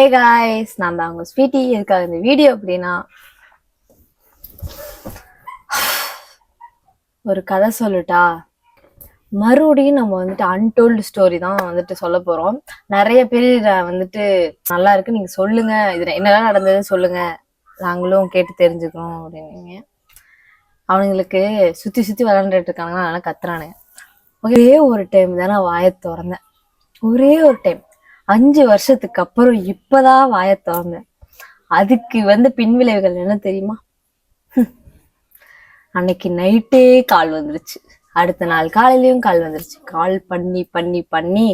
Hey guys நான் தான் உங்க ஸ்வீட்டி. எதுக்காக இந்த வீடியோ அப்படின்னா ஒரு கதை சொல்லட்டா? மறுபடியும் நம்ம வந்துட்டு அன்டோல்டு ஸ்டோரி தான் வந்துட்டு சொல்ல போறோம். நிறைய பேர் வந்துட்டு நல்லா இருக்கு நீங்க சொல்லுங்க. இதுல என்னெல்லாம் நடந்ததுன்னு சொல்லுங்க. நாங்களும் கேட்டு தெரிஞ்சுக்கிறோம் அப்படின்னீங்க. அவனுங்களுக்கு சுத்தி சுத்தி விளாண்டுட்டு இருக்காங்க நல்லா கத்துறானுங்க. ஒரே ஒரு டைம் தான் நான் வாயை திறந்தேன். ஒரே ஒரு டைம் அஞ்சு வருஷத்துக்கு அப்புறம் இப்பதான் வாய திறந்தேன். அதுக்கு வந்து பின்விளைவுகள் என்ன தெரியுமா? அன்னைக்கு நைட்டே கால் வந்துருச்சு. அடுத்த நாள் காலையிலயும் கால் வந்துருச்சு. கால் பண்ணி பண்ணி பண்ணி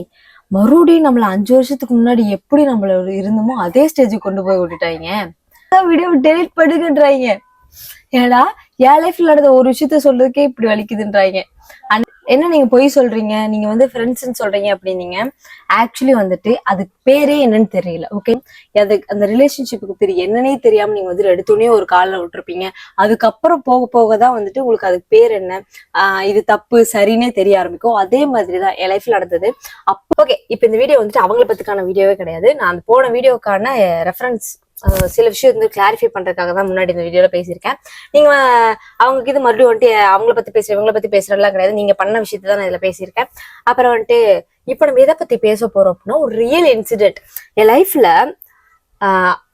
மறுபடியும் நம்மள அஞ்சு வருஷத்துக்கு முன்னாடி எப்படி நம்மள இருந்தோமோ அதே ஸ்டேஜுக்கு கொண்டு போய் விட்டுட்டாங்க. வீடியோ டெலிட் பண்ணுங்கன்றாங்க. ஏடா என் லைஃப்ல நடந்த ஒரு விஷயத்த சொல்றதுக்கே இப்படி வலிக்குதுன்றாங்க. என்ன நீங்க பொய் சொல்றீங்க? நீங்க வந்து ஃப்ரெண்ட்ஸ்னு சொல்றீங்க அப்படின்னீங்க. ஆக்சுவலி வந்துட்டு அதுக்கு பேரே என்னன்னு தெரியல ஓகே அது அந்த ரிலேஷன்ஷிப்புக்கு பேர் என்னன்னே தெரியாம நீங்க வந்து எடுத்தோடனே ஒரு காலில் விட்டுருப்பீங்க. அதுக்கப்புறம் போக போக தான் வந்துட்டு உங்களுக்கு அதுக்கு பேர் என்ன? ஆஹ் இது தப்பு சரின்னே தெரிய ஆரம்பிக்கும். அதே மாதிரி தான் என் லைஃப்ல நடந்தது. அப்போ ஓகே இப்போ இந்த வீடியோ வந்துட்டு அவங்கள பத்துக்கான வீடியோவே கிடையாது. நான் அந்த போன வீடியோக்கான ரெஃபரன்ஸ் சில விஷயம் வந்து கிளாரிஃபை பண்றதுக்காக தான் முன்னாடி இந்த வீடியோல பேசியிருக்கேன். நீங்க அவங்களுக்கு இது மறுபடியும் வந்துட்டு அவங்கள பத்தி பேசுற இவங்கள பத்தி பேசுறதுலாம் கிடையாது. நீங்க பண்ண விஷயத்தை தான் நான் இதுல பேசியிருக்கேன். அப்புறம் வந்துட்டு இப்போ நம்ம எதை பத்தி பேச போறோம் அப்படின்னா ஒரு ரியல் இன்சிடென்ட் என் லைஃப்ல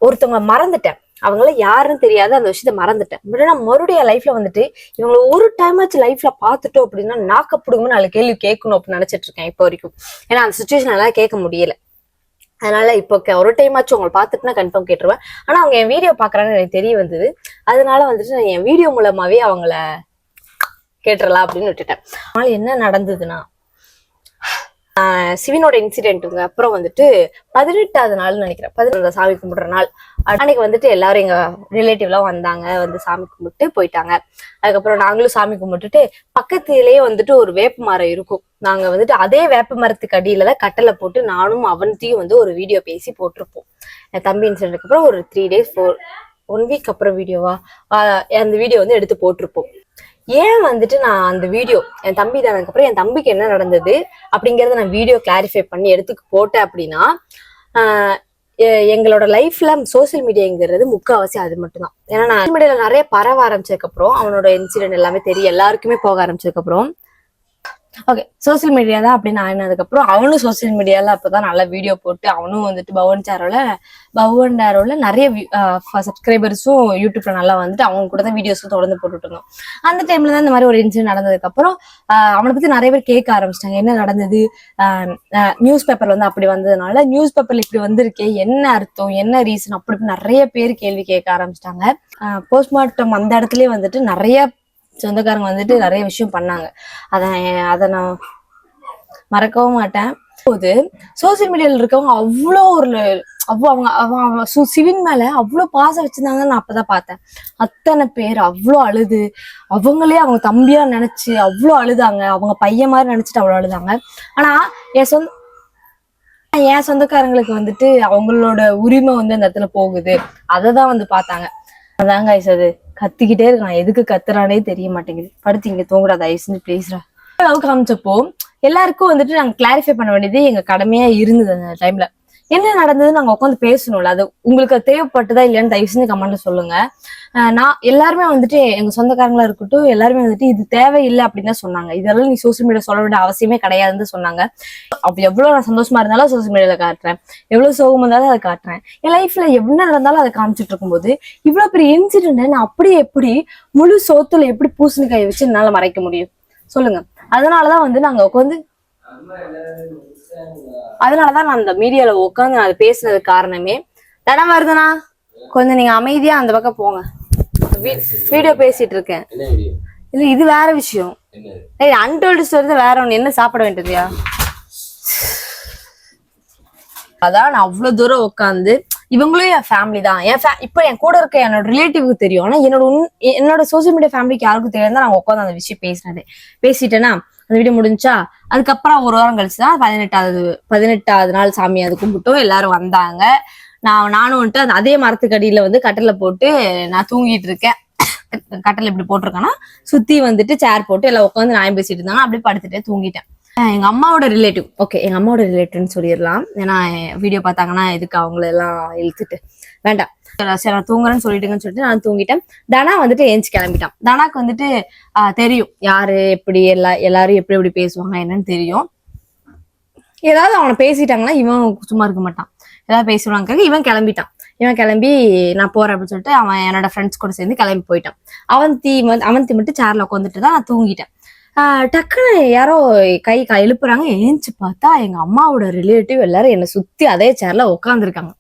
ஒருத்தவங்க மறந்துட்டேன். அவங்கள யாருன்னு தெரியாது அந்த விஷயத்த மறந்துட்டேன். பட் நான் மறுபடியும் லைஃப்ல வந்துட்டு இவங்கள ஒரு டைம் ஆச்சு லைஃப்ல பார்த்துட்டோம் அப்படின்னா நாக்கப்படுங்க நாலு கேள்வி கேட்கணும் அப்படின்னு நினைச்சிட்டு இருக்கேன் இப்போ வரைக்கும். ஏன்னா அந்த சுச்சுவேஷன் எல்லாம் கேட்க முடியல. அதனால இப்போ ஒரு டைம் ஆச்சு உங்களை பார்த்துட்டுனா கன்ஃபார்ம் கேட்டுருவேன். ஆனா அவங்க என் வீடியோ பாக்குறாங்கன்னு எனக்கு தெரிய வந்தது. அதனால வந்துட்டு நான் என் வீடியோ மூலமாவே அவங்கள கேட்டுறலாம் அப்படின்னு விட்டுட்டேன். அதனால என்ன நடந்ததுன்னா சிவினோட இன்சிடென்ட்டுங்க அப்புறம் வந்துட்டு பதினெட்டாவது நாள்னு நினைக்கிறேன். பதினெட்டு சாமி கும்பிடுற நாள். அன்னைக்கு வந்துட்டு எல்லாரும் எங்க ரிலேட்டிவ்லாம் வந்தாங்க. வந்து சாமி கும்பிட்டு போயிட்டாங்க. அதுக்கப்புறம் நாங்களும் சாமி கும்பிட்டுட்டு பக்கத்திலேயே வந்துட்டு ஒரு வேப்ப மரம் இருக்கும். நாங்க வந்துட்டு அதே வேப்ப மரத்துக்கு அடியில தான் கட்டளை போட்டு நானும் அவன்த்தையும் வந்து ஒரு வீடியோ பேசி போட்டிருப்போம். என் தம்பி இன்சிடென்ட்க்கு அப்புறம் ஒரு three days four one week அப்புறம் வீடியோவா அந்த வீடியோ வந்து எடுத்து போட்டிருப்போம். ஏன் வந்துட்டு நான் அந்த வீடியோ என் தம்பி தானதுக்கு அப்புறம் என் தம்பிக்கு என்ன நடந்தது அப்படிங்கறத நான் வீடியோ கிளாரிஃபை பண்ணி எடுத்துக்கு போட்டேன் அப்படின்னா எ- எங்களோட லைஃப்ல சோசியல் மீடியாங்கிறது முக்காவாசி அது மட்டும்தான். ஏன்னா நான் மீடியால நிறைய பரவ ஆரம்பிச்சதுக்கு அப்புறம் அவனோட இன்சிடென்ட் எல்லாமே தெரியும் எல்லாருக்குமே போக ஆரம்பிச்சதுக்கு அப்புறம் ஓகே சோசியல் மீடியா தான் அப்படின்னு ஆனதுக்கு அப்புறம் அவனும் சோசியல் மீடியால அப்பதான் நல்லா வீடியோ போட்டு அவனும் வந்துட்டு பவன் சாரோல பவன் டேரோல நிறைய சப்ஸ்கிரைபர்ஸும் யூடியூப்ல நல்லா வந்துட்டு அவங்க கூட தான் வீடியோஸும் தொடர்ந்து போட்டுட்டு இருந்தோம். அந்த டைம்ல தான் இந்த மாதிரி ஒரு இன்சிடென்ட் நடந்ததுக்கப்புறம் ஆஹ் அவனை பத்தி நிறைய பேர் கேட்க ஆரம்பிச்சிட்டாங்க. என்ன நடந்தது? நியூஸ் பேப்பர் வந்து அப்படி வந்ததுனால நியூஸ் பேப்பர்ல இப்படி வந்திருக்கே என்ன அர்த்தம் என்ன ரீசன் அப்படி இப்படி நிறைய பேர் கேள்வி கேட்க ஆரம்பிச்சிட்டாங்க. போஸ்ட்மார்ட்டம் அந்த இடத்துலயே வந்துட்டு நிறைய சொந்தக்காரங்க வந்துட்டு நிறைய விஷயம் பண்ணாங்க. அத அதை நான் மறக்கவும் மாட்டேன். போது சோசியல் மீடியால இருக்கவங்க அவ்வளோ ஒரு அவ்வளோ அவங்க அவன் சு- சிவின் மேல அவ்வளோ பாசம் வச்சிருந்தாங்கன்னு நான் அப்பதான் பார்த்தேன். அத்தனை பேர் அவ்வளோ அழுது. அவங்களே அவங்க தம்பியா நினைச்சு அவ்வளோ அழுதாங்க. அவங்க பையன் மாதிரி நினைச்சிட்டு அவ்வளோ அழுதாங்க. ஆனா என் சொந்த என் சொந்தக்காரங்களுக்கு வந்துட்டு அவங்களோட உரிமை வந்து அந்த இடத்துல போகுது. அதை தான் வந்து பார்த்தாங்க. அதாங்க guys அது. கத்திக்கிட்டே இருக்கான் எதுக்கு கத்துறானே தெரிய மாட்டேங்குது. படுத்து இங்க தூங்குறா தயவு செஞ்சு ப்ளீஸ்ரா லவ் காமிச்சப்போ எல்லாருக்கும் வந்துட்டு நாங்க கிளாரிஃபை பண்ண வேண்டியது எங்க கடமையா இருந்தது அந்த டைம்ல என்ன நடந்தது நாங்க உட்காந்து பேசணும்ல. அது உங்களுக்கு தேவைப்பட்டதா இல்லையான்னு தயவு செஞ்சு கமெண்ட்ல சொல்லுங்க. நான் எல்லாருமே வந்துட்டு எங்க சொந்தக்காரங்களா இருக்கட்டும் எல்லாருமே வந்துட்டு இது தேவையில்லை அப்படின்னு தான் சொன்னாங்க. இதெல்லாம் நீ சோசியல் மீடியா சொல்ல வேண்டிய அவசியமே கிடையாதுன்னு சொன்னாங்க. அப்ப எவ்வளவு நான் சந்தோஷமா இருந்தாலும் சோசியல் மீடியால காட்டுறேன். எவ்வளவு சோகமா இருந்தாலும் அதை காட்டுறேன். என் லைஃப்ல என்ன நடந்தாலும் அதை காமிச்சிட்டு இருக்கும்போது இவ்வளவு பெரிய இன்சிடென்ட் நான் அப்படியே எப்படி முழு சோத்துல எப்படி பூசணிக்காயை வச்சு என்னால மறைக்க முடியும்? சொல்லுங்க. அதனாலதான் வந்து நாங்க உட்காந்து அதனாலதான் நான் அந்த மீடியால உட்காந்து நான் அது பேசுனது காரணமே. தடம் வருதுண்ணா. கொஞ்சம் நீங்க அமைதியா அந்த பக்கம் போங்க. வீடியோ பேசிட்டு இருக்கேன் இல்ல இது வேற விஷயம். ஏய் அன்டோல்டு ஸ்டோரி வேற ஒண்ணு. என்ன சாப்பிட வேண்டியதுயா? அதான் நான் அவ்வளவு தூரம் உட்காந்து இவங்களும் என் ஃபேமிலி தான். என் இப்ப என் கூட இருக்க என்னோட ரிலேட்டிவ்க்கு தெரியும். ஆனா என்னோட என்னோட சோசியல் மீடியா ஃபேமிலிக்கு யாருக்கும் தெரியாது நான் உட்காந்து அந்த விஷயம் பேசினது. பேசிட்டேன்னா அந்த வீடியோ முடிஞ்சா அதுக்கப்புறம் ஒரு வாரம் கழிச்சு தான் பதினெட்டாவது பதினெட்டாவது நாள் சாமி அது கும்பிட்டோம். எல்லாரும் வந்தாங்க. நான் நானும் வந்துட்டு அந்த அதே மரத்துக்கு அடியில வந்து கட்டில போட்டு நான் தூங்கிட்டு இருக்கேன். கட்டில் இப்படி போட்டிருக்கேன்னா சுத்தி வந்துட்டு சேர் போட்டு எல்லாம் உட்காந்து நியாயம் பேசிட்டு இருந்தாங்க. அப்படியே படுத்துட்டே தூங்கிட்டேன். எங்க அம்மாவோட ரிலேட்டிவ் ஓகே எங்க அம்மாவோட ரிலேட்டிவ்னு சொல்லிடலாம். ஏன்னா வீடியோ பார்த்தாங்கன்னா எதுக்கு அவங்கள எல்லாம் இழுத்துட்டு. வேண்டாம். சரி நான் தூங்குறேன்னு சொல்லிட்டுங்கன்னு சொல்லிட்டு நான் தூங்கிட்டேன். தனா வந்துட்டு ஏஞ்சி கிளம்பிட்டான். தனாக்கு வந்துட்டு தெரியும். யாரு எப்படி எல்லா எல்லாரும் எப்படி எப்படி பேசுவாங்க என்னன்னு தெரியும். ஏதாவது அவனை பேசிட்டாங்கன்னா இவன் சும்மா இருக்க மாட்டான். ஏதாவது பேசுவாங்க இவன் கிளம்பிட்டான். இவன் கிளம்பி நான் போறேன் அப்படின்னு சொல்லிட்டு அவன் என்னோட ஃப்ரெண்ட்ஸ் கூட சேர்ந்து கிளம்பி போயிட்டான். அவந்தி வந்து அவந்தி மட்டும் சேர்ல உட்காந்துட்டு தான் நான் தூங்கிட்டேன். ஆஹ் டக்குன்னு யாரோ கை கை எழுப்புறாங்க ஏஞ்சி பார்த்தா எங்க அம்மாவோட ரிலேட்டிவ் எல்லாரும் என்னை சுத்தி அதே சேர்ல உட்காந்துருக்காங்க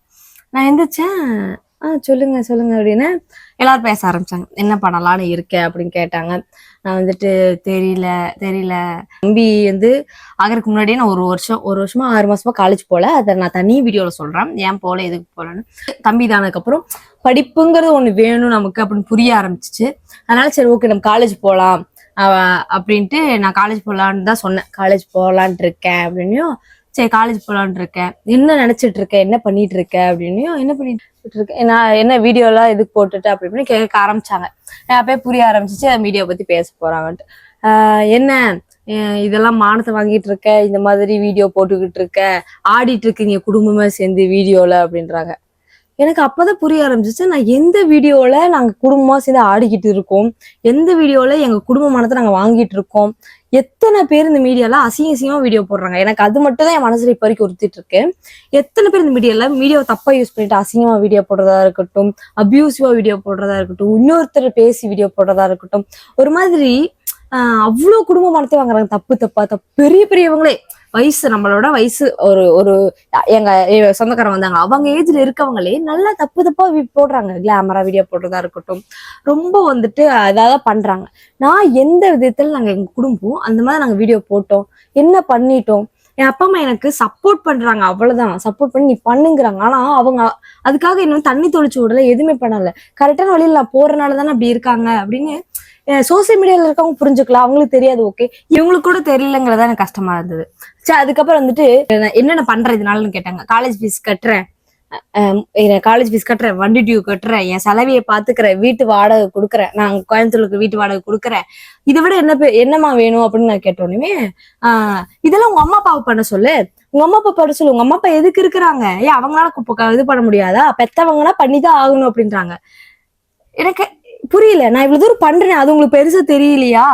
நான் எந்திரிச்சேன். ஆ சொல்லுங்க சொல்லுங்க அப்படின்னு எல்லாரும் பேச ஆரம்பிச்சாங்க. என்ன பண்ணலாம்னு இருக்க? அப்படின்னு கேட்டாங்க. நான் வந்துட்டு தெரியல தெரியல. தம்பி வந்து ஆகிறதுக்கு முன்னாடியே நான் ஒரு வருஷம் ஒரு வருஷமா ஆறு மாசமா காலேஜ் போல. அதை நான் தனி வீடியோல சொல்றேன். ஏன் போல எதுக்கு போலன்னு. தம்பி தானதுக்கப்புறம் படிப்புங்கிறது ஒண்ணு வேணும் நமக்கு அப்படின்னு புரிய ஆரம்பிச்சிச்சு. அதனால சரி ஓகே நம்ம காலேஜ் போகலாம் அப்படின்ட்டு நான் காலேஜ் போகலான்னு தான் சொன்னேன். காலேஜ் போகலான்ட்டு இருக்கேன் அப்படின்னும் சரி காலேஜ் போகலான்ட்டு இருக்கேன் என்ன நினைச்சிட்டு இருக்க என்ன பண்ணிட்டு இருக்க அப்படின்னு என்ன பண்ணிட்டு இருக்கேன் நான் என்ன வீடியோலாம் இதுக்கு போட்டுட்டு அப்படி இப்படின்னு கேட்க ஆரம்பிச்சாங்க. நான் அப்பயே புரிய ஆரம்பிச்சிச்சு அந்த வீடியோ பத்தி பேச போறாங்கன்ட்டு. என்ன? இதெல்லாம் மானத்தை வாங்கிட்டு இருக்க இந்த மாதிரி வீடியோ போட்டுக்கிட்டு இருக்க ஆடிட்டு இருக்கீங்க குடும்பமே சேர்ந்து வீடியோல அப்படின்றாங்க. எனக்கு அப்பதான் புரிய ஆரம்பிச்சிச்சு நான் எந்த வீடியோல நாங்க குடும்பமா சேர்ந்து ஆடிக்கிட்டு இருக்கோம் எந்த வீடியோல எங்க குடும்ப மனத்தை நாங்க வாங்கிட்டு இருக்கோம் எத்தனை பேர் இந்த மீடியால அசிங்க அசிங்கமா வீடியோ போடுறாங்க. எனக்கு அது மட்டும் தான் என் மனசுல இப்போ வரைக்கும் உறுத்திட்டு இருக்கு. எத்தனை பேர் இந்த மீடியால மீடியாவை தப்பா யூஸ் பண்ணிட்டு அசிங்கமா வீடியோ போடுறதா இருக்கட்டும் அபியூசிவா வீடியோ போடுறதா இருக்கட்டும் இன்னொருத்தர் பேசி வீடியோ போடுறதா இருக்கட்டும் ஒரு மாதிரி அவ்வளோ குடும்ப மனத்தை வாங்குறாங்க. தப்பு தப்பா தப்பு பெரிய பெரியவங்களே. வயசு நம்மளோட வயசு ஒரு ஒரு எங்க எ- சொந்தக்காரங்க வந்தாங்க. அவங்க ஏஜ்ல இருக்கவங்களே நல்லா தப்பு தப்பா போடுறாங்க. கிளாமரா வீடியோ போடுறதா இருக்கட்டும். ரொம்ப வந்துட்டு அதாவது பண்றாங்க. நான் எந்த விதத்துல நாங்க எங்க குடும்பம் அந்த மாதிரி நாங்க வீடியோ போட்டோம். என்ன பண்ணிட்டோம்? என் அப்பா அம்மா எனக்கு சப்போர்ட் பண்றாங்க. அவ்வளவுதான். சப்போர்ட் பண்ணி நீ பண்ணுங்கிறாங்க. ஆனா அவங்க அதுக்காக இன்னும் தண்ணி தொளிச்சு விடல எதுவுமே பண்ணல. கரெக்டான வழியில நான் போறனால தானே அப்படி இருக்காங்க அப்படின்னு சோசியல் மீடியால இருக்கவங்க புரிஞ்சுக்கலாம். அவங்களுக்கு தெரியாது ஓகே இவங்களுக்கு கூட தெரியலங்கிறதா எனக்கு கஷ்டமா இருந்தது. சரி அதுக்கப்புறம் வந்துட்டு நான் என்னென்ன பண்றேன் இதனாலன்னு கேட்டாங்க. காலேஜ் ஃபீஸ் கட்டுறேன். காலேஜ் ஃபீஸ் கட்டுறேன் வண்டி டியூ கட்டுறேன் என் செலவையை பாத்துக்கிறேன் வீட்டு வாடகை கொடுக்குறேன். நான் கோயம்புத்தூருக்கு வீட்டு வாடகை கொடுக்குறேன். இதை விட என்ன என்னமா என்னம்மா வேணும் அப்படின்னு நான் கேட்டோன்னே ஆஹ் இதெல்லாம் உங்க அம்மா அப்பாவை பண்ண சொல்லு. உங்க அம்மா அப்பா பண்ண சொல்லு. உங்க அம்மா அப்பா எதுக்கு இருக்கிறாங்க? ஏன் அவங்களால கு- இது பண்ண முடியாதா? பெத்தவங்கன்னா பண்ணிதான் ஆகணும் அப்படின்றாங்க. எனக்கு புரியல. நான் இவ்வளவு தூரம் பண்றேன் அது உங்களுக்கு பெருசா தெரியலையா?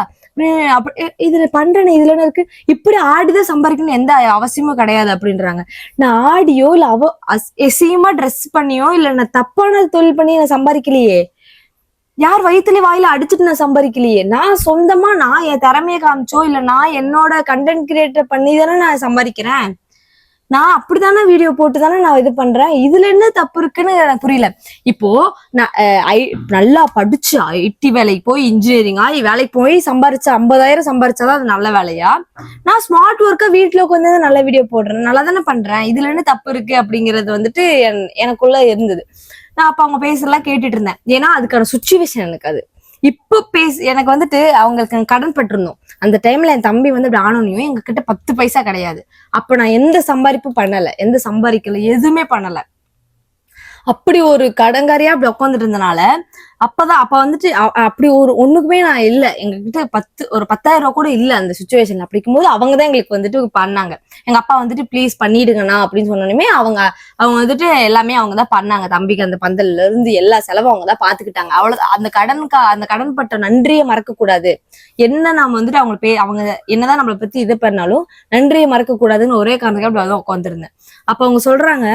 அப்படி- இதுல பண்றேன் இதுல இருக்கு? இப்படி ஆடிதான் சம்பாதிக்கணும் எந்த அவசியமும் கிடையாது அப்படின்றாங்க. நான் ஆடியோ இல்ல அவ அஸ்- ட்ரெஸ் பண்ணியோ இல்ல நான் தப்பான தொழில் பண்ணி நான் சம்பாதிக்கலையே? யார் வயிற்றுல வாயில அடிச்சுட்டு நான் சம்பாதிக்கலையே? நான் சொந்தமா நான் என் திறமையை காமிச்சோ இல்ல நான் என்னோட கண்டென்ட் கிரியேட்டர் பண்ணி தானே நான் சம்பாதிக்கிறேன்? நான் அப்படித்தானே வீடியோ போட்டு தானே நான் இது பண்றேன்? இதுல என்ன தப்பு இருக்குன்னு எனக்கு புரியல. இப்போ நான் ஐ- நல்லா படிச்சு ஐடி வேலைக்கு போய் இன்ஜினியரிங் ஆகி வேலைக்கு போய் சம்பாரிச்சா ஐம்பதாயிரம் சம்பாரிச்சாதான் அது நல்ல வேலையா? நான் ஸ்மார்ட் ஒர்க்கா வீட்டுல உட்காந்து நல்ல வீடியோ போடுறேன். நல்லா தானே பண்றேன். இதுல என்ன தப்பு இருக்கு அப்படிங்கறது வந்துட்டு எனக்குள்ள இருந்தது. நான் அப்ப அவங்க பேசுறதெல்லாம் கேட்டுட்டு இருந்தேன். ஏன்னா அதுக்கான சுச்சுவேஷன் எனக்கு அது. இப்ப பேச எனக்கு வந்துட்டு அவங்களுக்கு கடன் பட்டிருந்தோம். அந்த டைம்ல என் தம்பி வந்து இப்படி ஆனோனையும் எங்க கிட்ட பத்து பைசா கிடையாது. அப்ப நான் எந்த சம்பாதிப்பும் பண்ணல. எந்த சம்பாதிக்கல. எதுவுமே பண்ணல. அப்படி ஒரு கடங்காரியா அப்படி உட்காந்துட்டு இருந்தனால அப்பதான் அப்ப வந்துட்டு அப்படி ஒரு ஒண்ணுக்குமே நான் இல்ல. எங்ககிட்ட பத்து ஒரு பத்தாயிரம் ரூபாய் கூட இல்ல அந்த சுச்சுவேஷன்ல அப்படிக்கும் போது அவங்க தான் எங்களுக்கு வந்துட்டு பண்ணாங்க. எங்க அப்பா வந்துட்டு ப்ளீஸ் பண்ணிடுங்கண்ணா அப்படின்னு சொன்னோடனே அவங்க அவங்க வந்துட்டு எல்லாமே அவங்க தான் பண்ணாங்க. தம்பிக்கு அந்த பந்தல்ல இருந்து எல்லா செலவும் அவங்க தான் பாத்துக்கிட்டாங்க. அவ்வளவு அந்த கடனுக்கு அந்த கடன் பட்ட நன்றியை மறக்க கூடாது என்ன நாம வந்துட்டு அவங்க பே அவங்க என்னதான் நம்மளை பத்தி இது பண்ணாலும் நன்றியை மறக்க கூடாதுன்னு ஒரே காரணத்துக்கு அப்படி அதான் உட்காந்துருந்தேன் அப்ப அவங்க சொல்றாங்க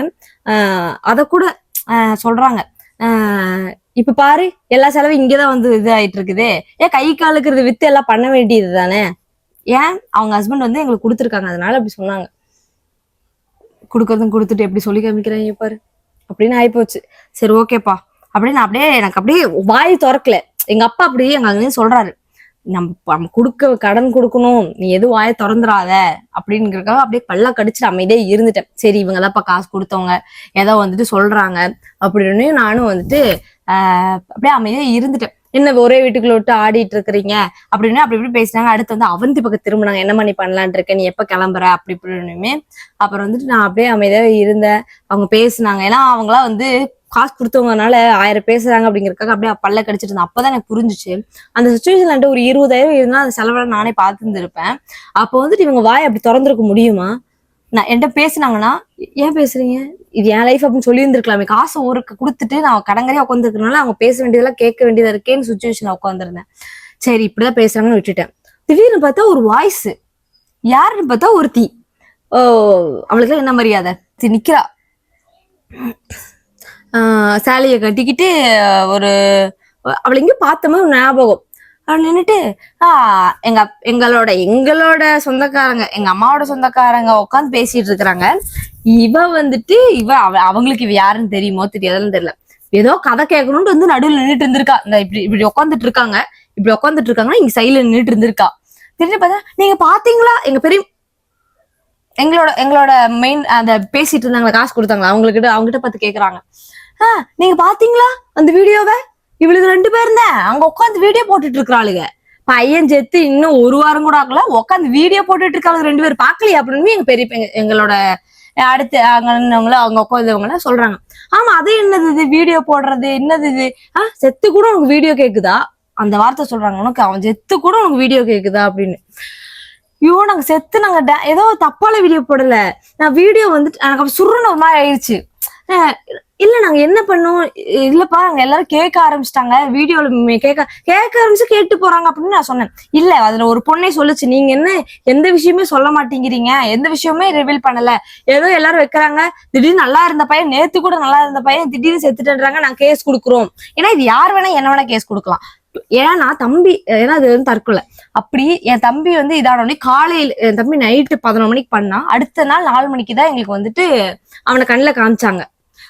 ஆஹ் அதை கூட சொல்றாங்க. ஆஹ் இப்ப பாரு எல்லா செலவும் இங்கதான் வந்து இது ஆயிட்டு இருக்குது ஏன் கை காலுக்கு வித்து எல்லாம் பண்ண வேண்டியது தானே ஏன்? அவங்க ஹஸ்பண்ட் வந்து எங்களுக்கு கொடுத்துருக்காங்க அதனால அப்படி சொன்னாங்க. கொடுக்கறதும் கொடுத்துட்டு எப்படி சொல்லி காமிக்கிறாங்க பாரு. அப்படின்னு ஆயிப்போச்சு. சரி ஓகேப்பா. அப்படின்னு நான் அப்படியே எனக்கு அப்படியே வாய் திறக்கல. எங்க அப்பா அப்படியே எங்க அங்கே சொல்றாரு. நம்ம நம்ம கொடுக்க கடன் கொடுக்கணும். நீ எதுவும் வாயை திறந்துடாத அப்படிங்கிறதுக்காக அப்படியே பல்ல கடிச்சு அமைதியே இருந்துட்டேன். சரி இவங்க தான்ப்பா காசு கொடுத்தவங்க. ஏதோ வந்துட்டு சொல்றாங்க. அப்படின்னு நானும் வந்துட்டு ஆஹ் அப்படியே அமைதியா இருந்துட்டேன். என்ன ஒரே வீட்டுக்குள்ள விட்டு ஆடிட்டு இருக்கிறீங்க? அப்படின்னு அப்படி இப்படி பேசினாங்க. அடுத்து வந்து அவந்தி பக்கம் திரும்பினாங்க. என்ன பண்ணி பண்ணலான் இருக்க? நீ எப்ப கிளம்புற? அப்படி இப்படின்னுமே. அப்புறம் வந்துட்டு நான் அப்படியே அமைதியாக இருந்தேன். அவங்க பேசுனாங்க. ஏன்னா அவங்களாம் வந்து காசு கொடுத்தவங்கனால ஆயிரம் பேசுறாங்க அப்படிங்கறதுக்காக அப்படியே பல்ல கடிச்சிட்டு இருந்தேன் அப்பதான் எனக்கு புரிஞ்சுச்சு. அந்த சுச்சுவேஷன்ல ஒரு இருபதாயிரம் இருந்தா அந்த செலவெல்லாம் நானே பார்த்துருந்துருப்பேன். அப்போ வந்துட்டு இவங்க வாய் அப்படி திறந்துருக்க முடியுமா? நான் என்கிட்ட பேசுனாங்கன்னா ஏன் பேசுறீங்க? இது என் லைஃப் அப்படின்னு சொல்லி இருந்திருக்கலாமே காசு ஒரு கொடுத்துட்டு நான் கடங்கரையா உட்காந்துருக்கனால அவங்க பேச வேண்டியதெல்லாம் கேட்க வேண்டியதா இருக்கேன்னு சுச்சுவேஷன் உட்காந்துருந்தேன் சரி இப்படிதான் பேசுறாங்கன்னு விட்டுட்டேன். திடீர்னு பார்த்தா ஒரு வாய்ஸ் யாருன்னு பார்த்தா ஒருத்தி. ஓ அவளுக்கு என்ன மரியாதை? தி நிக்கிறா. சேலையை கட்டிக்கிட்டு ஒரு அவளை எங்கேயும் பார்த்த மாதிரி ஒரு ஞாபகம். அவள் நின்றுட்டு ஆஹ் எங்க எங்களோட எங்களோட சொந்தக்காரங்க எங்க அம்மாவோட சொந்தக்காரங்க உட்காந்து பேசிட்டு இருக்கிறாங்க. இவ வந்துட்டு இவ அவ அவங்களுக்கு இவ யாருன்னு தெரியுமோ தெரியாதுன்னு தெரியல. ஏதோ கதை கேட்கணும்னு வந்து நடுவில் நின்றுட்டு இருந்திருக்கா. இந்த இப்படி இப்படி உட்காந்துட்டு இருக்காங்க. இப்படி உட்காந்துட்டு இருக்காங்கன்னா இங்க சைடுல நின்றுட்டு இருந்திருக்கா. திடீர்னு பார்த்தா நீங்க பாத்தீங்களா எங்க பெரிய எங்களோட எங்களோட மெயின் அந்த பேசிட்டு இருந்தாங்களா காசு கொடுத்தாங்களா? அவங்ககிட்ட அவங்ககிட்ட பார்த்து கேக்குறாங்க. நீங்க பாத்தீங்களா அந்த வீடியோவை? இவளுக்கு ரெண்டு பேர் தான் அங்க உட்காந்து வீடியோ போட்டுட்டு இருக்கிறாளுங்க. பையன் செத்து இன்னும் ஒரு வாரம் கூட ஆகல. உட்காந்து வீடியோ போட்டுட்டு இருக்காங்க ரெண்டு பேரும் பாக்கலையா அப்படின்னு எங்க பெரிய எங்களோட அடுத்து அங்கவங்கள அவங்க உட்காந்தவங்கள சொல்றாங்க. ஆமா அது என்னது இது? வீடியோ போடுறது என்னது இது? ஆஹ் செத்து கூட உனக்கு வீடியோ கேக்குதா? அந்த வார்த்தை சொல்றாங்க. உனக்கு அவன் செத்து கூட உனக்கு வீடியோ கேக்குதா அப்படின்னு. ஐயோ நாங்க செத்து நாங்க ஏதோ தப்பால வீடியோ போடல. நான் வீடியோ வந்துட்டு எனக்கு அப்ப சுருன்னு ஒரு மாதிரி ஆயிடுச்சு. இல்ல நாங்க என்ன பண்ணோம்? இல்லப்பா அங்க எல்லாரும் கேட்க ஆரம்பிச்சிட்டாங்க. வீடியோல கேட்க கேட்க ஆரம்பிச்சு கேட்டு போறாங்க அப்படின்னு நான் சொன்னேன். இல்ல அதுல ஒரு பொண்ணே சொல்லுச்சு நீங்க என்ன எந்த விஷயமே சொல்ல மாட்டேங்கிறீங்க. எந்த விஷயமே ரிவீல் பண்ணல. ஏதோ எல்லாரும் வைக்கிறாங்க. திடீர்னு நல்லா இருந்த பையன் நேத்து கூட நல்லா இருந்த பையன் திடீர்னு செத்துட்டுன்றாங்க. நான் கேஸ் கொடுக்குறோம். ஏன்னா இது யார் வேணா என்ன வேணா கேஸ் கொடுக்கலாம். ஏன்னா தம்பி ஏன்னா அது வந்து தற்கொலை. அப்படி என் தம்பி வந்து இதானோடனே காலையில் என் தம்பி நைட்டு பதினொரு மணிக்கு பண்ணா அடுத்த நாள் நாலு மணிக்கு தான் எங்களுக்கு வந்துட்டு அவனை கண்ணில் காமிச்சாங்க.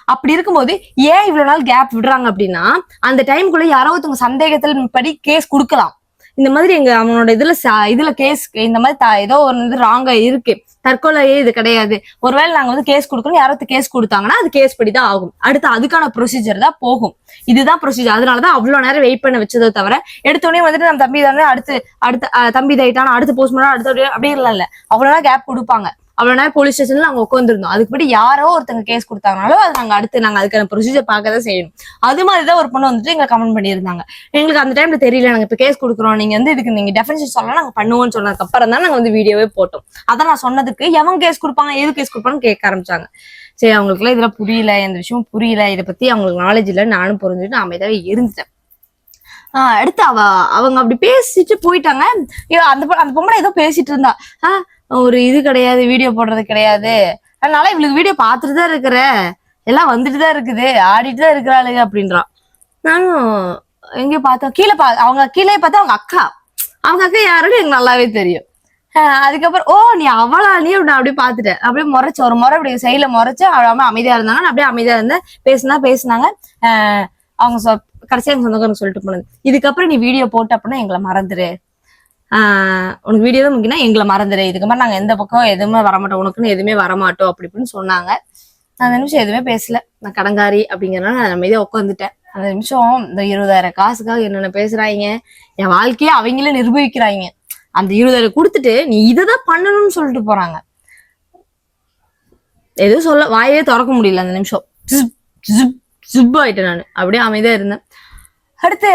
அப்படி இருக்கும்போது ஏன் இவ்வளவு நாள் கேப் விடுறாங்க அப்படின்னா அந்த டைம்குள்ள யாரோ ஒருத்தவங்க சந்தேகத்தில் படி கேஸ் கொடுக்கலாம். இந்த மாதிரி எங்க அவனோட இதுல ச- இதுல கேஸ் இந்த மாதிரி ஏதோ ஒரு இது ராங்கா இருக்கு. தற்கொலையே இது கிடையாது. ஒருவேளை நாங்க வந்து கேஸ் கொடுக்கணும் யாரோ கேஸ் கொடுத்தாங்கன்னா அது கேஸ் படி தான் ஆகும். அடுத்து அதுக்கான ப்ரொசீஜர் தான் போகும். இதுதான் ப்ரொசீஜர் அதனாலதான் அவ்வளவு நேரம் வெயிட் பண்ண வச்சதோ தவிர எடுத்தோடனே வந்துட்டு நம்ம தம்பி தானே அடுத்து அடுத்த தம்பி இதாயிட்டான அடுத்து போஸ்ட்மார்டம் அடுத்த அப்படியே அப்படியே இல்ல இல்ல. அவ்வளவு நேரம் கேப் கொடுப்பாங்க. அவ்வளவு நேரம் போலீஸ் ஸ்டேஷன்ல நாங்க உட்காந்துருந்தோம் அதுக்குப்படி யாரோ ஒருத்தங்க கேஸ் கொடுத்தாங்கனாலும் அது நாங்க அடுத்து நாங்க அதுக்கான ப்ரொசீஜர் பார்க்க தான் செய்யணும். அது மாதிரிதான் ஒரு பொண்ணு வந்துட்டு எங்க கமெண்ட் பண்ணியிருந்தாங்க. எங்களுக்கு அந்த டைம்ல தெரியல நாங்க இப்ப கேஸ் கொடுக்குறோம். நீங்க வந்து இதுக்கு நீங்க டெஃபினேஷன் சொல்லலாம் நாங்க பண்ணுவோம்னு சொன்னதுக்கு அப்புறம் தான் நாங்க வந்து வீடியோவே போட்டோம். அதான் நான் சொன்னதுக்கு எவன் கேஸ் கொடுப்பாங்க எது கேஸ் கொடுப்பாங்கன்னு கேட்க ஆரம்பிச்சாங்க. சரி அவங்களுக்குலாம் இதெல்லாம் புரியல எந்த விஷயமும் புரியல. இதை பத்தி அவங்களுக்கு நாலேஜ் இல்லை நானும் புரிஞ்சுட்டு நான் அமைதியாவே இருந்துட்டேன். ஆஹ் அடுத்து அவ அவங்க அப்படி பேசிட்டு போயிட்டாங்க. அந்த அந்த பொம்பளை ஏதோ பேசிட்டு இருந்தா. ஆஹ் ஒரு இது கிடையாது வீடியோ போடுறது கிடையாது. அதனால இவளுக்கு வீடியோ பார்த்துட்டு தான் இருக்கிற எல்லாம் வந்துட்டு தான் இருக்குது. ஆடிட்டு தான் இருக்கிறாளுங்க அப்படின்றான். நானும் எங்கேயோ பார்த்தோம். கீழே பா அவங்க கீழே பார்த்தா அவங்க அக்கா. அவங்க அக்கா யாருன்னு எனக்கு நல்லாவே தெரியும். ஆஹ் அதுக்கப்புறம் ஓ நீ அவளா? நீ நான் அப்படியே பார்த்துட்டேன் அப்படியே முறைச்ச ஒரு முறை அப்படி சைட்ல முறைச்சு அவள் அமைதியா இருந்தாங்க. அப்படியே அமைதியா இருந்தேன் பேசினா பேசினாங்க. ஆஹ் அவங்க சொ கடைசியா சொந்தக்காரங்க சொல்லிட்டு போனது. இதுக்கப்புறம் நீ வீடியோ போட்ட அப்படின்னா எங்களை மறந்துரு. உனக்கு வீடியோ தான் முக்கியம்னா எங்களை மறந்துடு. இதுக்கு மாதிரி நாங்கள் எந்த பக்கம் எதுவுமே வரமாட்டோம். உனக்குன்னு எதுவுமே வரமாட்டோம் அப்படி இப்படின்னு சொன்னாங்க. நான் அந்த நிமிஷம் எதுவுமே பேசல. நான் கடங்காரி அப்படிங்கிறனால நான் அமைதியாக உட்காந்துட்டேன் அந்த நிமிஷம் இந்த இருபதாயிரம் காசுக்காக என்னென்ன பேசுறாங்க? என் வாழ்க்கையை அவங்களே நிர்வகிக்கிறாங்க. அந்த இருபதாயிரம் கொடுத்துட்டு நீ இதை தான் பண்ணணும்னு சொல்லிட்டு போறாங்க. எதுவும் சொல்ல வாயே திறக்க முடியல அந்த நிமிஷம். ஜிப், ஜிப், ஜிப் ஆயிட்டேன் நான். அப்படியே அமைதியா இருந்தேன். அடுத்து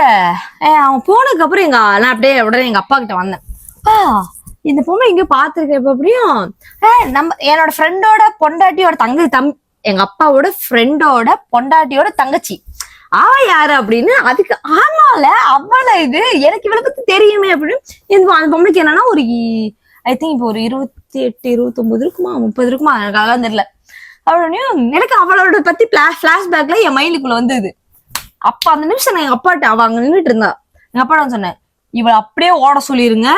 அவன் போனதுக்கு அப்புறம் எங்க நான் அப்படியே உடனே எங்க அப்பா கிட்ட வந்தேன். அப்பா இந்த பொண்ணை எங்கேயோ பார்த்துருக்கேன் அப்படியும் நம்ம என்னோட ஃப்ரெண்டோட பொண்டாட்டியோட தங்க தம் எங்க அப்பாவோட ஃப்ரெண்டோட பொண்டாட்டியோட தங்கச்சி. அவ யாரு அப்படின்னு அதுக்கு ஆமால அவள இது எனக்கு இவளை பத்தி தெரியுமே அப்படின்னு இந்த அந்த பொம்பளைக்கு என்னன்னா ஒரு ஐ திங்க் இப்போ ஒரு இருபத்தி எட்டு இருபத்தொன்பது இருக்குமா முப்பது இருக்குமா எனக்கு அதெல்லாம் தெரியல. அவளையும் எனக்கு அவளோட பத்தி பிளாஷ்பேக்ல என் மைண்டுக்குள்ள வந்தது. அப்ப அந்த நிமிஷம் நான் எங்க அப்பாட்ட அவ அங்க நின்றுட்டு இருந்தா எங்க அப்பா வந்து சொன்னேன் இவளை அப்படியே ஓட சொல்லிருங்க.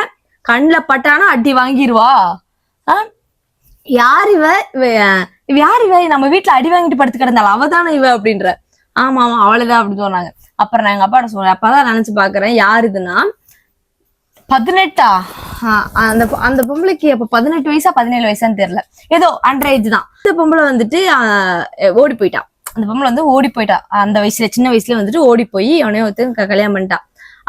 கண்ணில் பட்டானா அடி வாங்கிருவா? யார் இவ? இவ யார் இவ? நம்ம வீட்டுல அடி வாங்கிட்டு படுத்து கிடந்தாள்? அவ தானே இவ? அப்படின்ற. ஆமா ஆமா அவளைதான் அப்படின்னு சொன்னாங்க. அப்புறம் நான் எங்க அப்பாட்ட சொன்னேன் அப்பதான் நினைச்சு பாக்குறேன் யார் இதுன்னா? பதினெட்டா? அந்த அந்த பொம்பளைக்கு அப்ப பதினெட்டு வயசா பதினேழு வயசான்னு தெரியல. ஏதோ அண்டர் ஏஜ் தான். இந்த பொம்பளை வந்துட்டு ஓடி போயிட்டான் அந்த பொம்பளை வந்து ஓடி போயிட்டா. அந்த வயசுல சின்ன வயசுல வந்துட்டு ஓடி போய் அவனே ஒருத்தன் கல்யாணம் பண்ணிட்டா.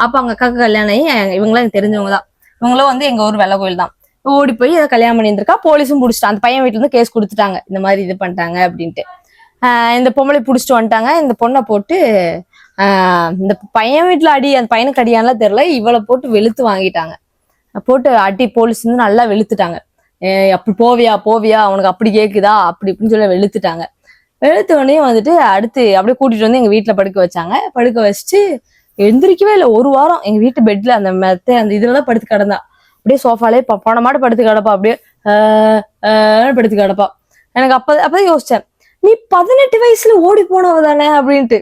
அப்ப அவங்க அக்காக்கு கல்யாணம் ஆகி இவங்களாம் எனக்கு தெரிஞ்சவங்க தான். இவங்களும் வந்து எங்க ஊர் வெள்ள கோயில் தான். ஓடி போய் அதை கல்யாணம் பண்ணியிருந்திருக்கா போலீஸும் பிடிச்சிட்டா. அந்த பையன் வீட்டுல இருந்து கேஸ் கொடுத்துட்டாங்க. இந்த மாதிரி இது பண்ணிட்டாங்க அப்படின்ட்டு. இந்த பொம்பளை பிடிச்சிட்டு வந்துட்டாங்க. இந்த பொண்ணை போட்டு இந்த பையன் வீட்டுல அடி அந்த பையனுக்கு அடியான்லாம் தெரியல. இவளை போட்டு வெளுத்து வாங்கிட்டாங்க. போட்டு அடி போலீஸ் வந்து நல்லா வெளுத்துட்டாங்க. அப்படி போவியா போவியா அவனுக்கு அப்படி கேக்குதா அப்படி இப்படின்னு சொல்லி வெளுத்துட்டாங்க. எழுத்த உடனே வந்துட்டு அடுத்து அப்படியே கூட்டிட்டு வந்து எங்க வீட்டுல படுக்க வச்சாங்க. படுக்க வச்சுட்டு எந்திரிக்கவே இல்லை. ஒரு வாரம் எங்க வீட்டு பெட்ல அந்த மெத்த அந்த இதுலதான் படுத்து கிடந்தா. அப்படியே சோஃபாலே போன மாட்டு படுத்து கிடப்பா. அப்படியே ஆஹ் படுத்து கிடப்பா. எனக்கு அப்ப அப்பதான் யோசிச்சேன். நீ பதினெட்டு வயசுல ஓடி போனவ தானே அப்படின்ட்டு.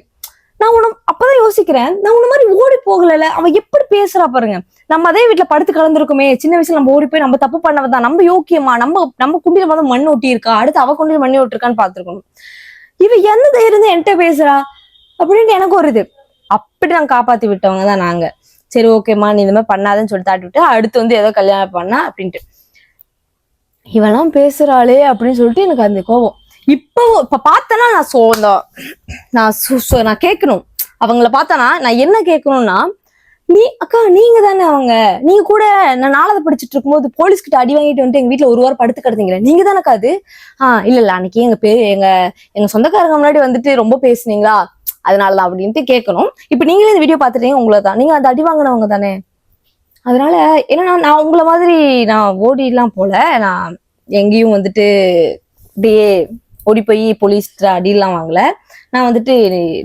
நான் உன அப்பதான் யோசிக்கிறேன். நான் உன மாதிரி ஓடி போகல அவன் எப்படி பேசுறா பாருங்க. நம்ம அதே வீட்டுல படுத்து கலந்துருக்குமே சின்ன வயசுல நம்ம ஓடி போய் நம்ம தப்பு பண்ணவதான் நம்ம யோக்கியமா நம்ம நம்ம குண்டியில வந்து மண் ஒட்டி இருக்கா அடுத்து அவ குண்டியில மண்ணி ஒட்டிருக்கான்னு பாத்துருக்கணும் இவ எந்த தைரியம் என்கிட்ட பேசுறா? அப்படின்ட்டு எனக்கு ஒரு இது. அப்படி நாங்க காப்பாத்தி விட்டவங்க தான் நாங்க. சரி ஓகேம்மா நீ இந்த மாதிரி பண்ணாதன்னு சொல்லி தாட்டி விட்டு அடுத்து வந்து ஏதோ கல்யாணம் பண்ணா அப்படின்ட்டு. இவெல்லாம் பேசுறாளே அப்படின்னு சொல்லிட்டு எனக்கு அந்த கோபம். இப்போ இப்ப பார்த்தனா நான் சோ நான் சு- சு- நான் கேட்கணும். அவங்கள பார்த்தனா நான் என்ன கேட்கணும்னா நீ அக்கா நீங்க தானே அவங்க? நீங்க கூட நான் நாலாவது படிச்சுட்டு இருக்கும்போது போலீஸ் கிட்ட அடி வாங்கிட்டு வந்துட்டு எங்க வீட்டுல ஒரு வாரம் படுத்து கிடந்தீங்களே. நீங்க தானக்கா அது? ஆஹ் இல்ல இல்ல அன்னைக்கு எங்க பேர் எங்க எங்க சொந்தக்காரங்க முன்னாடி வந்துட்டு ரொம்ப பேசுனீங்களா? அதனாலதான் அப்படின்ட்டு கேட்கணும். இப்ப நீங்களே இந்த வீடியோ பார்த்துட்டீங்க உங்களை தான் நீங்க அந்த அடி வாங்கினவங்க தானே. அதனால என்னன்னா நான் உங்களை மாதிரி நான் ஓடிலாம் போல. நான் எங்கேயும் வந்துட்டு அப்படியே ஓடி போய் போலீஸ் அடியெல்லாம் வாங்கல. நான் வந்துட்டு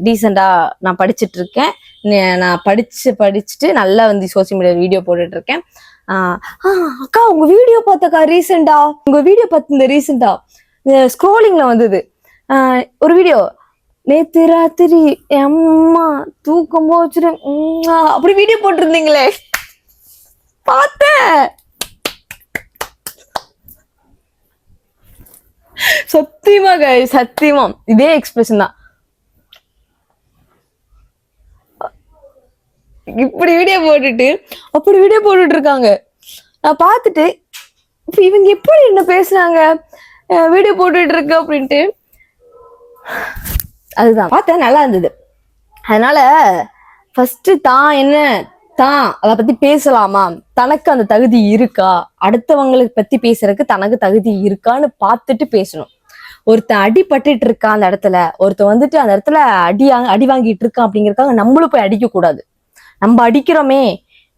டீசெண்டா நான் படிச்சுட்டு இருக்கேன். நான் படிச்சு படிச்சுட்டு நல்லா வந்து சோசியல் மீடியா வீடியோ போட்டுட்டு இருக்கேன் ஆஹ் ஆஹ் அக்கா உங்க வீடியோ பார்த்தக்கா ரீசெண்டா உங்க வீடியோ பார்த்து இந்த ரீசெண்டா ஸ்க்ரோலிங்ல வந்தது. ஆஹ் ஒரு வீடியோ நேத்து ராத்திரி அம்மா தூக்கம் போச்சுட்டு அப்படி வீடியோ போட்டிருந்தீங்களே. பார்த்தேன். சத்தியமா கை சத்தியமா. இதே எக்ஸ்பிரஷன் தான். இப்படி வீடியோ போட்டுட்டு அப்படி வீடியோ போட்டுட்டு இருக்காங்க நான் பார்த்துட்டு இப்ப இவங்க எப்படி என்ன பேசுனாங்க வீடியோ போட்டுட்டு இருக்கு அப்படின்ட்டு. அதுதான். பார்த்தேன் நல்லா இருந்தது. அதனால ஃபர்ஸ்ட் தான் என்ன? தான் அதை பத்தி பேசலாமா? தனக்கு அந்த தகுதி இருக்கா? அடுத்தவங்களுக்கு பத்தி பேசுறதுக்கு தனக்கு தகுதி இருக்கான்னு பார்த்துட்டு பேசணும். ஒருத்தன் அடிபட்டுட்டு இருக்கான் அந்த இடத்துல. ஒருத்தன் வந்துட்டு அந்த இடத்துல அடி அடி வாங்கிட்டு இருக்கான் அப்படிங்கிறக்காக நம்மளும் போய் அடிக்க கூடாது நம்ம அடிக்கிறோமே.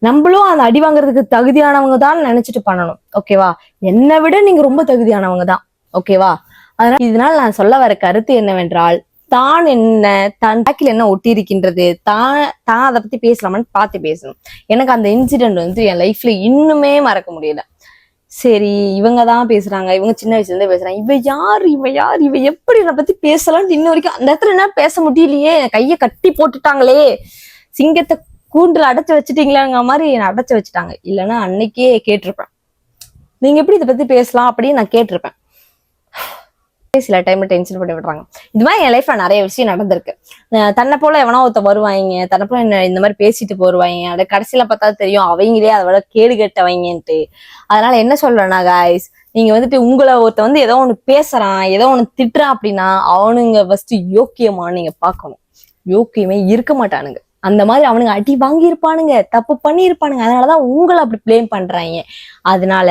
நம்மளும் அந்த அடி வாங்குறதுக்கு தகுதியானவங்க தான் நினைச்சிட்டு பண்ணணும். ஓகேவா என்னை விட நீங்க ரொம்ப தகுதியானவங்க தான். ஓகேவா அதனால இதனால நான் சொல்ல வர கருத்து என்னவென்றால் தான் என்ன தன் பேக்கில் என்ன ஒட்டி இருக்கின்றது தான் தான் அதை பத்தி பேசலாமான்னு பார்த்து பேசணும். எனக்கு அந்த இன்சிடென்ட் வந்து என் லைஃப்ல இன்னுமே மறக்க முடியல. சரி இவங்க தான் பேசுறாங்க இவங்க சின்ன வயசுல இருந்தே பேசுறாங்க. இவ யார் இவ யார் இவ எப்படி என்னை பத்தி பேசலாம்னு இன்ன வரைக்கும் அந்த இடத்துல என்ன பேச முடியலையே? கையை கட்டி போட்டுட்டாங்களே. சிங்கத்தை கூண்டுல அடைச்சு வச்சுட்டீங்களாங்கிற மாதிரி என்னை அடைச்சு வச்சுட்டாங்க. இல்லைன்னா அன்னைக்கே கேட்டிருப்பேன். நீங்க எப்படி இதை பத்தி பேசலாம் அப்படின்னு நான் கேட்டிருப்பேன். சில டைம்ல டென்ஷன் பண்ணி விடுறாங்க. இது மாதிரி என் லைஃப்ல நிறைய விஷயம் நடந்திருக்கு. தன்னை போல எவனோ ஒருத்த வருவாங்க தன்னை போல என்ன இந்த மாதிரி பேசிட்டு போருவாங்க அதை கடைசியில பார்த்தா தெரியும் அவங்களே அதை விட கேடு கெட்டவங்கன்ட்டு. அதனால என்ன சொல்றேன்னா காய்ஸ் நீங்க வந்துட்டு உங்களை ஒருத்த வந்து ஏதோ ஒண்ணு பேசுறான் ஏதோ ஒண்ணு திட்டுறான் அப்படின்னா அவனுங்க ஃபர்ஸ்ட் யோக்கியமா நீங்க பார்க்கணும். யோக்கியமே இருக்க மாட்டானுங்க. அந்த மாதிரி அவனுங்க அடி வாங்கியிருப்பானுங்க தப்பு பண்ணியிருப்பானுங்க. அதனாலதான் உங்களை அப்படி பிளேம் பண்றாங்க. அதனால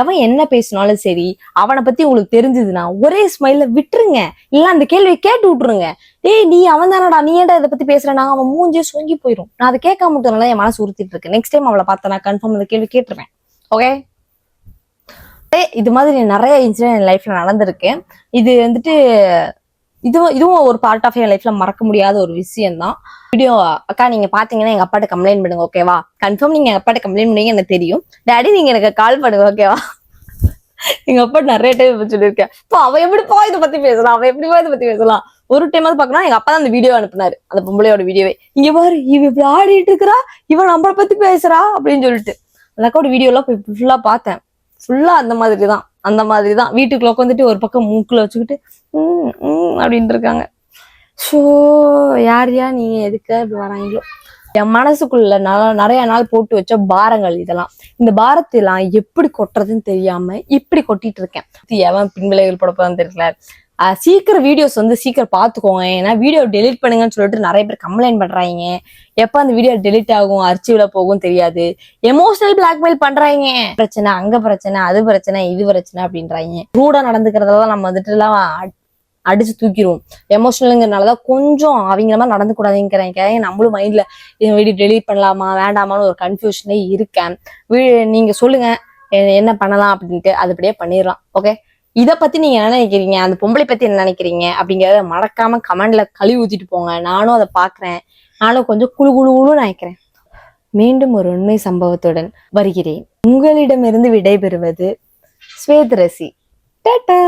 எவன் என்ன பேசினாலும் சரி அவனை பத்தி உங்களுக்கு தெரிஞ்சதுன்னா ஒரே ஸ்மைல விட்டுருங்க. இல்ல அந்த கேள்வியை கேட்டு விட்டுருங்க. டேய் நீ அவன் தானடா நீ ஏன்டா இதை பத்தி பேசுறனா அவன் மூஞ்சே சொங்கி போயிடும் நான் அதை கேட்காம விட்டதுனால என் மனசு உறுத்திட்டு இருக்கு. நெக்ஸ்ட் டைம் அவளை பார்த்தா நான் கன்ஃபார்ம் அந்த கேள்வி கேட்டுருவேன். ஓகே இது மாதிரி நிறைய இன்சிடென்ட் என் லைஃப்ல நடந்திருக்கு. இது வந்துட்டு இதுவும் இதுவும் ஒரு பார்ட் ஆஃப் என் லைஃப்ல மறக்க முடியாத ஒரு விஷயம் தான் வீடியோ அக்கா நீங்க பாத்தீங்கன்னா எங்க அப்பாட்ட கம்ப்ளைண்ட் பண்ணுங்க ஓகேவா கன்ஃபார்ம் நீங்க எங்க அப்பாட்ட கம்ப்ளைண்ட் பண்ணுவீங்க எனக்கு தெரியும். டாடி நீங்க எனக்கு கால் பண்ணுங்க ஓகேவா எங்க அப்பா நிறைய டைம் சொல்லியிருக்கேன். இப்போ அவ எப்படிப்பா இதை பத்தி பேசலாம். அவ எப்படிப்பா இதை பத்தி பேசலாம். ஒரு டைம் வந்து பாக்கணும் எங்க அப்பா தான் அந்த வீடியோ அனுப்புனாரு. அந்த பொம்பளையோட வீடியோவே இங்க பாரு இவ இப்படி ஆடிட்டு இருக்கிறா இவன் நம்மளை பத்தி பேசுறா அப்படின்னு சொல்லிட்டு. அந்த அக்காவோட வீடியோலாம் போய் ஃபுல்லா பார்த்தேன். ஃபுல்லா அந்த மாதிரி தான் அந்த மாதிரி தான் வீட்டுக்குள்ள உட்காந்துட்டு ஒரு பக்கம் மூக்குல வச்சுக்கிட்டு உம் உம் அப்படின்ட்டு இருக்காங்க. ஸோ யார் யார் நீங்கள் எதுக்கு இப்படி வராங்களோ என் மனசுக்குள்ள ந- நிறைய நாள் போட்டு வச்ச பாரங்கள் இதெல்லாம். இந்த பாரத்தெல்லாம் எப்படி கொட்டுறதுன்னு தெரியாம இப்படி கொட்டிட்டு இருக்கேன். எவன் பின்விளைவுகள் போட போதான்னு தெரியல. சீக்கிரம் வீடியோஸ் வந்து சீக்கிரம் பார்த்துக்கோங்க ஏன்னா வீடியோ டெலீட் பண்ணுங்கன்னு சொல்லிட்டு நிறைய பேர் கம்ப்ளைண்ட் பண்ணுறாங்க எப்போ அந்த வீடியோ டெலீட் ஆகும் அர்ச்சிவில் போகும் தெரியாது. எமோஷனல் பிளாக்மெயில் பண்ணுறாங்க பிரச்சனை அங்கே பிரச்சனை அது பிரச்சனை இது பிரச்சனை அப்படின்றாங்க. ரூடாக நடந்துக்கிறதெல்லாம் நம்ம வந்துட்டுலாம் அடிச்சு தூக்கிடுவோம். எமோஷனலுங்கிறனாலதான் கொஞ்சம் அவங்கள மாதிரி நடந்து கூடாதுங்கிறேன். நம்மளும் மைண்ட்ல வீடியோ டெலீட் பண்ணலாமா வேண்டாமான்னு ஒரு கன்ஃபியூஷனே இருக்கேன். வீ- நீங்க சொல்லுங்க என்ன பண்ணலாம் அப்படின்ட்டு அதுபடியே பண்ணிடலாம். ஓகே இதை பத்தி நீங்க என்ன நினைக்கிறீங்க? அந்த பொம்பளை பத்தி என்ன நினைக்கிறீங்க? அப்படிங்கறத மறக்காம கமெண்ட்ல கழுவி ஊத்திட்டு போங்க. நானும் அதை பாக்குறேன். நானும் கொஞ்சம் குழு குழு குழு நினைக்கிறேன் மீண்டும் ஒரு உண்மை சம்பவத்துடன் வருகிறேன். உங்களிடமிருந்து விடைபெறுவது ஸ்வேதரசி டாட்டா!